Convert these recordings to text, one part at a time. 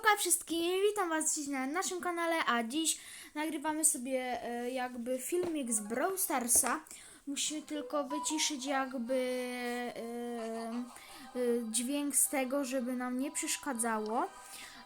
Siemka wszystkim, witam was dziś na naszym kanale, a dziś nagrywamy sobie e, jakby filmik z Brawl Starsa. Musimy tylko wyciszyć jakby e, e, dźwięk z tego, żeby nam nie przeszkadzało.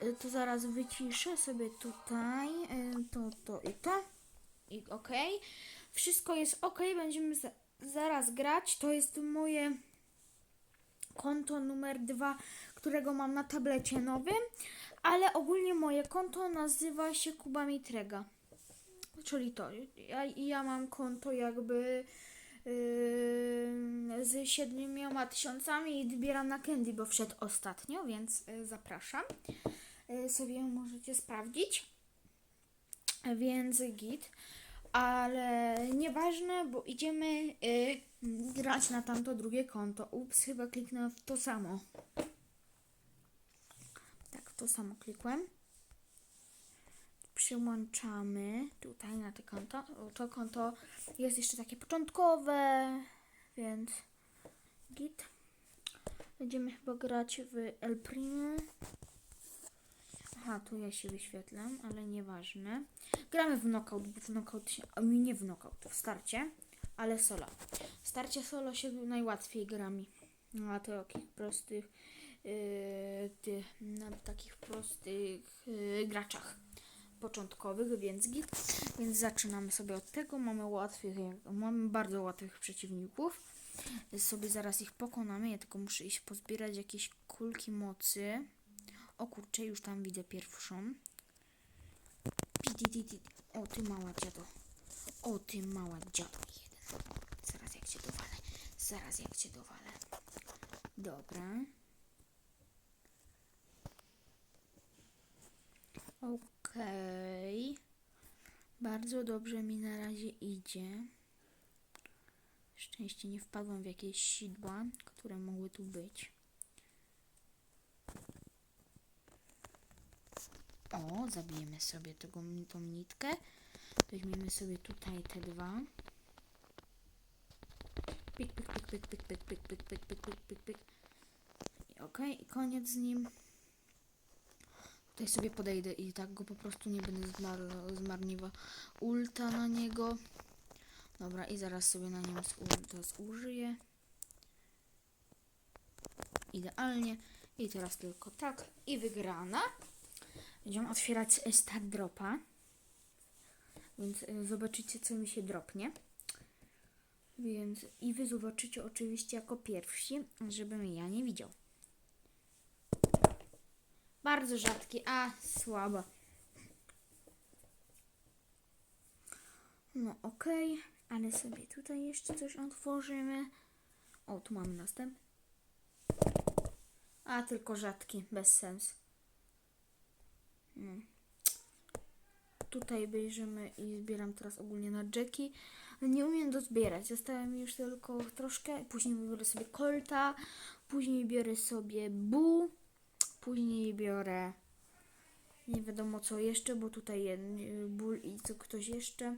E, to zaraz wyciszę sobie tutaj e, to, to i to. I ok. Wszystko jest ok, będziemy za, zaraz grać. To jest moje konto numer dwa, którego mam na tablecie nowym, ale ogólnie moje konto nazywa się Kuba Mitrega. Czyli to, ja, ja mam konto jakby yy, z siedmioma tysiącami i zbieram na Candy, bo wszedł ostatnio, więc yy, zapraszam. Yy, sobie możecie sprawdzić. Więc git. Ale nieważne, bo idziemy y, grać na tamto drugie konto. Ups, chyba kliknę w to samo. Tak, w to samo klikłem. Przyłączamy tutaj na to konto. To konto jest jeszcze takie początkowe, więc git. Będziemy chyba grać w El Primo. Aha, tu ja się wyświetlam, ale nieważne. Gramy w knockout, bo w knockout się, a nie w knockout, w starcie, ale solo. Starcie solo się najłatwiej gra mi. Na takich prostych, yy, tych, na takich prostych yy, graczach początkowych, więc git. Więc zaczynamy sobie od tego. Mamy łatwych, mamy bardzo łatwych przeciwników. Sobie zaraz ich pokonamy. Ja tylko muszę iść pozbierać jakieś kulki mocy. O kurczę, już tam widzę pierwszą. O ty mała dziado. O ty mała dziado. Zaraz jak cię dowalę. Zaraz jak cię dowalę. Dobra. Okej. Bardzo dobrze mi na razie idzie. Szczęście nie wpadłam w jakieś sidła, które mogły tu być. O, zabijemy sobie tego, tą nitkę. Weźmiemy sobie tutaj te dwa. Pik, pik, pik, pik, pik, pik, pik, pik, pik, pik, pik, pik, pik. Okej, i koniec z nim. Tutaj sobie podejdę i tak go po prostu nie będę zmar zmarniła ulta na niego. Dobra, i zaraz sobie na nim ulta zużyję. Idealnie. I teraz tylko tak. I wygrana. Będziemy otwierać e, stat dropa. Więc e, zobaczycie, co mi się dropnie. Więc i wy zobaczycie oczywiście jako pierwsi, żebym ja nie widział. Bardzo rzadki, a słabo. No okej, ale sobie tutaj jeszcze coś otworzymy. O, tu mamy następ. A, tylko rzadki, bez sensu. No. Tutaj bierzemy i zbieram teraz ogólnie na Jackie. Nie umiem dozbierać. Zostało mi już tylko troszkę. Później biorę sobie Colta. Później biorę sobie Bu. Później biorę nie wiadomo co jeszcze, bo tutaj jest ból i co ktoś jeszcze.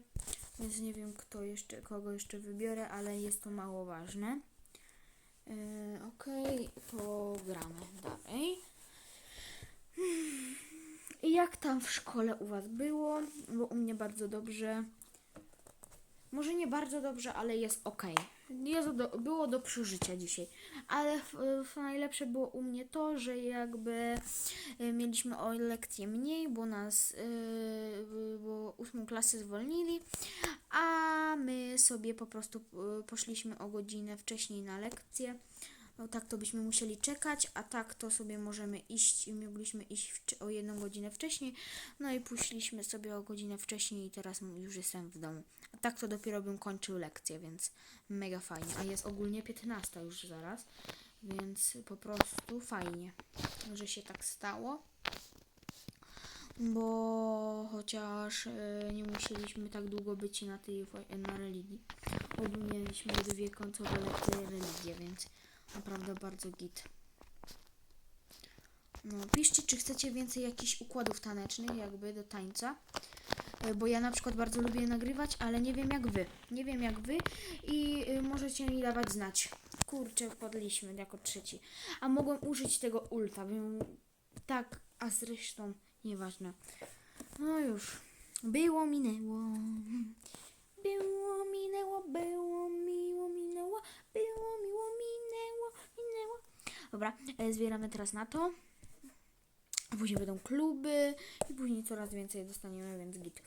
Więc nie wiem kto jeszcze, kogo jeszcze wybiorę, ale jest to mało ważne. Yy, Okej, to gramy dalej. I jak tam w szkole u Was było? Bo u mnie bardzo dobrze. Może nie bardzo dobrze, ale jest ok. Jest do, było do przeżycia dzisiaj. Ale najlepsze było u mnie to, że jakby y, mieliśmy o lekcję mniej, bo nas, y, bo ósmą klasę zwolnili, a my sobie po prostu y, poszliśmy o godzinę wcześniej na lekcję. No tak to byśmy musieli czekać, a tak to sobie możemy iść i mogliśmy iść o jedną godzinę wcześniej. No i poszliśmy sobie o godzinę wcześniej i teraz już jestem w domu. A tak to dopiero bym kończył lekcję, więc mega fajnie. A jest ogólnie 15 już zaraz, więc po prostu fajnie, że się tak stało. Bo chociaż e, nie musieliśmy tak długo być na tej na religii. Bo mieliśmy dwie końcowe lekcje więc naprawdę bardzo git. No, piszcie, czy chcecie więcej jakichś układów tanecznych, jakby do tańca. E, Bo ja na przykład bardzo lubię nagrywać, ale nie wiem jak wy. Nie wiem jak wy i y, możecie mi dawać znać. Kurczę, wpadliśmy jako trzeci. A mogłem użyć tego ulta, bym tak A zresztą nieważne. No już. Było, minęło. Było, minęło, było, miło, minęło. Było, miło, minęło, minęło. Dobra, e, zbieramy teraz na to. Później będą kluby i później coraz więcej dostaniemy, więc git.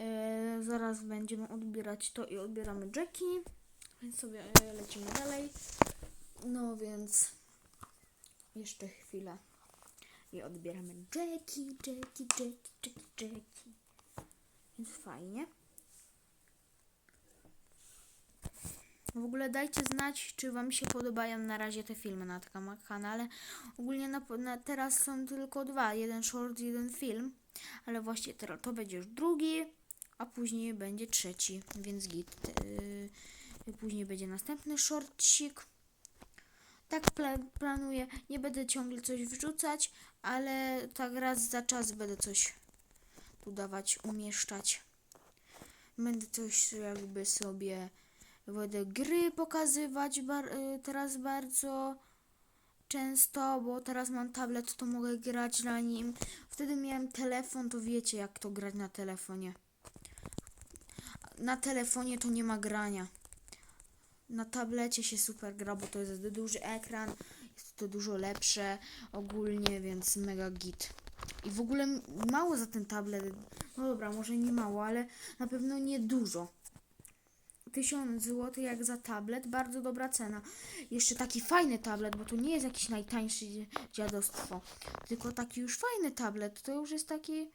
E, zaraz będziemy odbierać to i odbieramy Jackie, więc sobie e, lecimy dalej. No więc jeszcze chwilę i odbieramy Jackie, Jackie, Jackie, Jackie, Jackie. Więc fajnie. W ogóle dajcie znać, czy Wam się podobają na razie te filmy na tym kanale. Ogólnie na, na, teraz są tylko dwa, jeden short, jeden film, ale właśnie teraz to będzie już drugi, a później będzie trzeci, więc git. Yy, później będzie następny shortcik. Tak pla planuję, nie będę ciągle coś wrzucać, ale tak raz za czas będę coś tu dawać, umieszczać. Będę coś jakby sobie Będę gry pokazywać bar- y, teraz bardzo często, bo teraz mam tablet, to mogę grać na nim. Wtedy miałem telefon, to wiecie jak to grać na telefonie. Na telefonie to nie ma grania. Na tablecie się super gra, bo to jest duży ekran, jest to dużo lepsze ogólnie, więc mega git. I w ogóle mało za ten tablet. No dobra, może nie mało, ale na pewno nie dużo. 1000 zł jak za tablet, bardzo dobra cena. Jeszcze taki fajny tablet, bo to nie jest jakiś najtańszy dziadostwo, tylko taki już fajny tablet, to już jest taki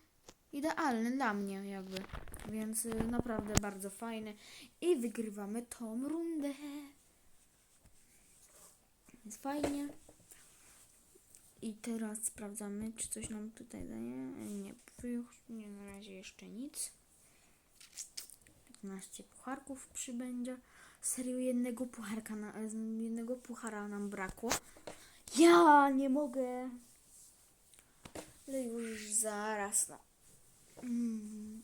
idealny dla mnie jakby. Więc y, naprawdę bardzo fajny i wygrywamy tą rundę. Więc fajnie. I teraz sprawdzamy, czy coś nam tutaj daje. Nie, nie na razie jeszcze nic. 15 pucharków przybędzie. Serio jednego pucharka na, jednego puchara nam brakło. Ja nie mogę. Ale już zaraz no. Mm.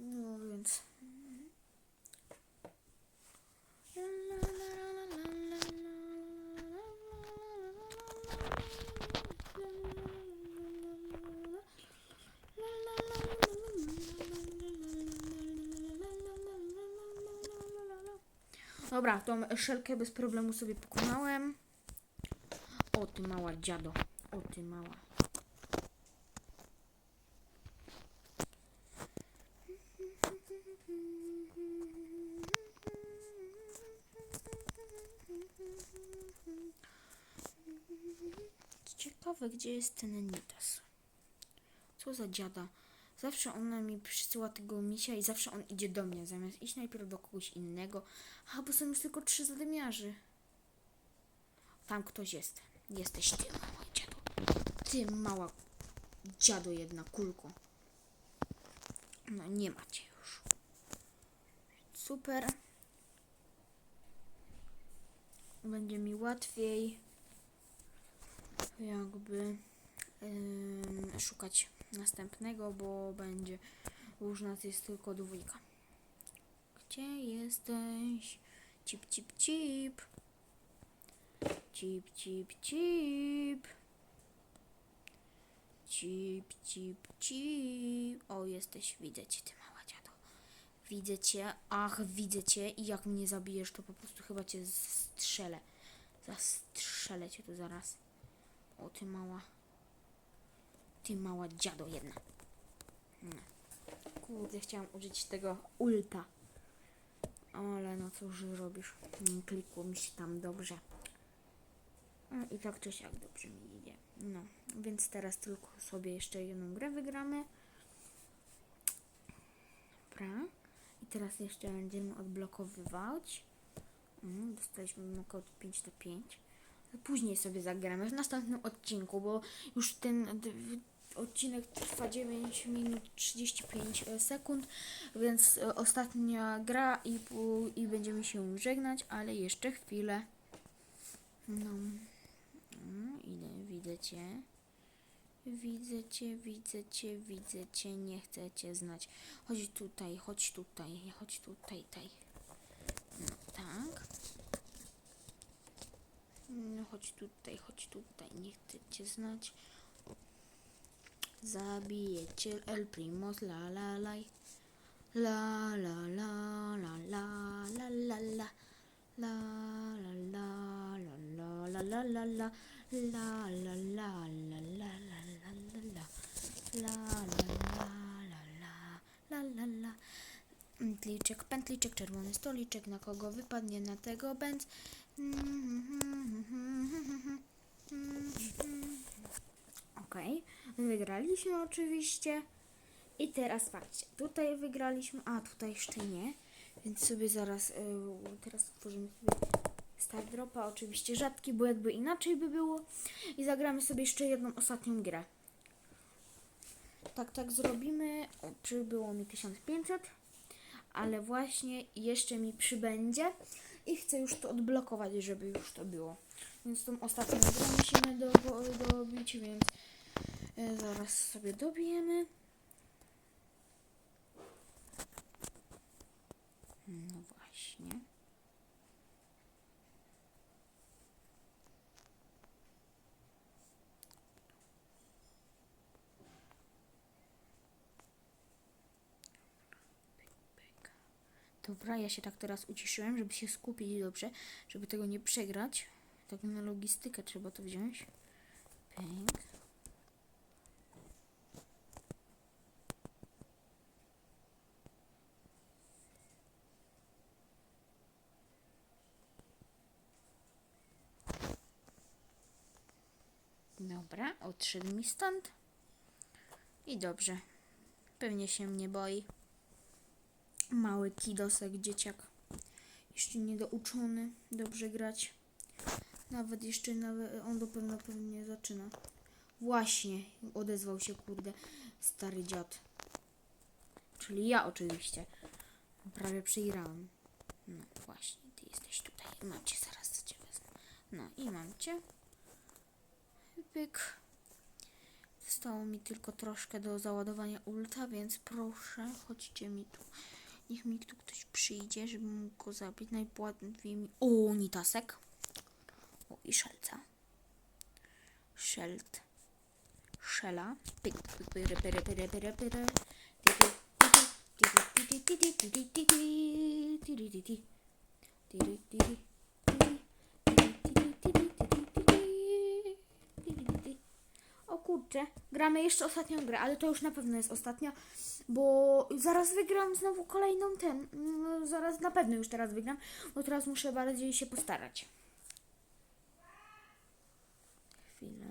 No więc. Dobra, tą szelkę bez problemu sobie pokonałem. O ty mała dziado. O ty mała. Ciekawe, gdzie jest ten Nitas. Co za dziada. Zawsze ona mi przysyła tego misia i zawsze on idzie do mnie, zamiast iść najpierw do kogoś innego. A, bo są już tylko trzy zadymiarzy. Tam ktoś jest. Jesteś ty, mała dziado. Ty, mała dziado jedna, kulko. No, nie macie już. Super. Będzie mi łatwiej jakby ym, szukać następnego, bo będzie już nas jest tylko dwójka. Gdzie jesteś? Cip, cip, cip. Cip, cip, cip. Cip, cip, cip. O, jesteś, widzę cię, ty mała dziado. Widzę cię, ach, widzę cię i jak mnie zabijesz, to po prostu chyba cię strzelę. Zastrzelę cię tu zaraz. O, ty mała. Ty mała dziado jedna. Kurde, chciałam użyć tego ulta. Ale no cóż zrobisz. Nie klikło mi się tam dobrze. No i tak czy siak dobrze mi idzie. No, więc teraz tylko sobie jeszcze jedną grę wygramy. Dobra. I teraz jeszcze będziemy odblokowywać. Mm, dostaliśmy kod 5 do 5. Później sobie zagramy w następnym odcinku, bo już ten odcinek trwa 9 minut 35 sekund, więc e, ostatnia gra i, i będziemy się żegnać, ale jeszcze chwilę. No. Mm, Idę, widzę cię. Widzę cię, widzę cię, widzę cię, nie chcę cię znać. Chodź tutaj, chodź tutaj, chodź tutaj, tutaj. No tak. No, chodź tutaj, chodź tutaj, nie chcę cię znać. Zabijecie El Primos, la la la. La la la la la la la la. La la la la la la la la la. La la la la la la la la. Pętliczek, pętliczek, czerwony stoliczek, na kogo wypadnie, na tego bęc. Okej, wygraliśmy oczywiście. I teraz patrzcie, tutaj wygraliśmy, a tutaj jeszcze nie, więc sobie zaraz, y, teraz stworzymy sobie Star Dropa, oczywiście rzadki, bo jakby inaczej by było. I zagramy sobie jeszcze jedną ostatnią grę. Tak, tak zrobimy. O, przybyło mi 1500, ale właśnie jeszcze mi przybędzie i chcę już to odblokować, żeby już to było. Więc tą ostatnią grę musimy do, dobić, więc zaraz sobie dobijemy. No właśnie. Dobra, ja się tak teraz uciszyłem, żeby się skupić dobrze, żeby tego nie przegrać. Tak na logistykę trzeba to wziąć. Pyk. Dobra, odszedł mi stąd. I dobrze. Pewnie się mnie boi. Mały kidosek, dzieciak. Jeszcze niedouczony, dobrze grać. Nawet jeszcze nawet on dopiero pewnie zaczyna. Właśnie, odezwał się kurde stary dziad. Czyli ja oczywiście. Prawie przegrałem. No właśnie, ty jesteś tutaj. Mam cię zaraz cię wezmę. No i mam cię. Pyk. Zostało mi tylko troszkę do załadowania ulta, więc proszę, chodźcie mi tu. Niech mi tu ktoś przyjdzie, żebym mógł go zabić. Najpłatniej mi... O, Nitasek. O, i Szelca. Szelt. Szela. Pyk, pyk, pyry, pyry, pyry, pyry, pyry. Tyry, tyry, tyry, tyry, tyry. Tyry, tyry, tyry, Kurczę, gramy jeszcze ostatnią grę, ale to już na pewno jest ostatnia, bo zaraz wygram znowu kolejną ten. No, zaraz na pewno już teraz wygram, bo teraz muszę bardziej się postarać. Chwilę.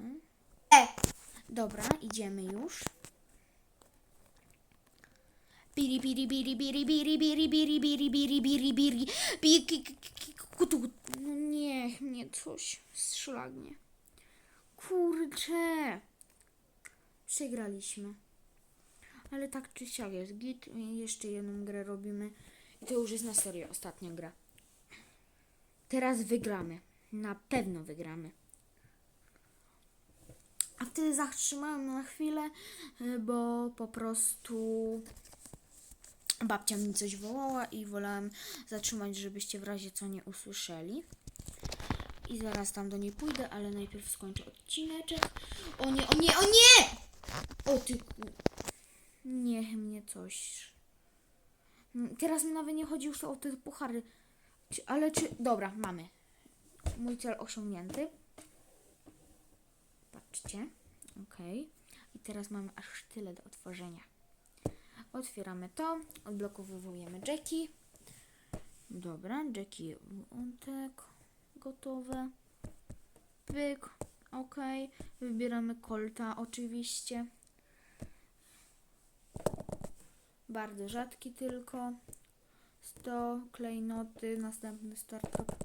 E! Dobra, idziemy już. Biri biri biri biri biri biri biri biri biri biri biri biri kutu. No niech mnie coś szlagnie. Kurczę. Przegraliśmy. Ale tak czy siak jest git. I Jeszcze jedną grę robimy. I to już jest na serio ostatnia gra. Teraz wygramy. Na pewno wygramy. A wtedy zatrzymałem na chwilę, y, bo po prostu babcia mi coś wołała i wolałem zatrzymać, żebyście w razie co nie usłyszeli. I zaraz tam do niej pójdę, ale najpierw skończę odcineczek. O nie, o nie, o nie! O ty... Niech mnie coś... Mm, Teraz mi nawet nie chodzi już o te puchary. Ale czy... Dobra, mamy. Mój cel osiągnięty. Patrzcie. Ok. I teraz mamy aż tyle do otworzenia. Otwieramy to. Odblokowujemy Jackie. Dobra, Jackie tak gotowe. Pyk. Ok. Wybieramy Colta oczywiście. Bardzo rzadki tylko. 100 klejnoty. Następny startup.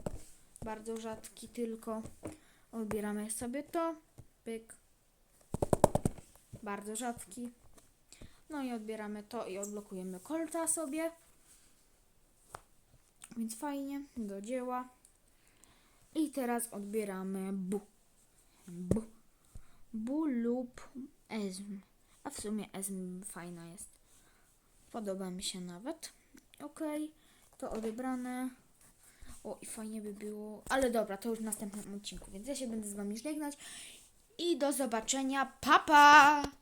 Bardzo rzadki tylko. Odbieramy sobie to. Pyk. Bardzo rzadki. No i odbieramy to i odblokujemy kolta sobie. Więc fajnie, do dzieła. I teraz odbieramy bu. Bu. Bu lub ezm. A w sumie ezm fajna jest. Podoba mi się nawet. Ok, to odebrane. O, i fajnie by było. Ale dobra, to już w następnym odcinku, więc ja się będę z wami żegnać. I do zobaczenia. Papa! Pa!